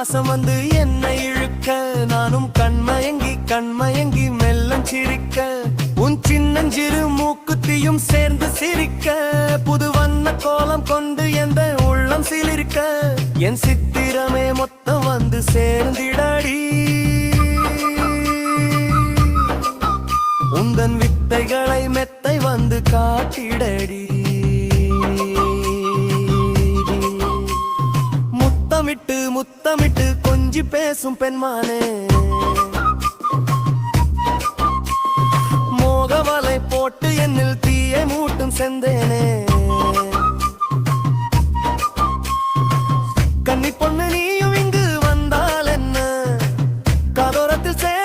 வாசம் வந்து என்னை இழுக்க. நானும் கண்மயங்கி கண்மயங்கி மெல்லம் சிரிக்க. உன் சின்னஞ்சிறு மூக்குத்தியும் சேர்ந்து சிரிக்க. புது வண்ண கோலம் கொண்டு எந்த உள்ளம் சிலிருக்க. என் சித்திரமே மொத்தம் வந்து சேர்ந்திடடி. உந்தன் வித்தைகளை மெத்தை வந்து காட்டிடடி. முத்தமிட்டு முத்தமிட்டு கொஞ்சி பேசும் பெண்மானே. மோகவலை போட்டு என்னில் தீயை மூட்டும் செந்தேனே. கன்னி பொண்ணு நீயும் இங்கு வந்தால் என்ன? கதோரத்தில் சே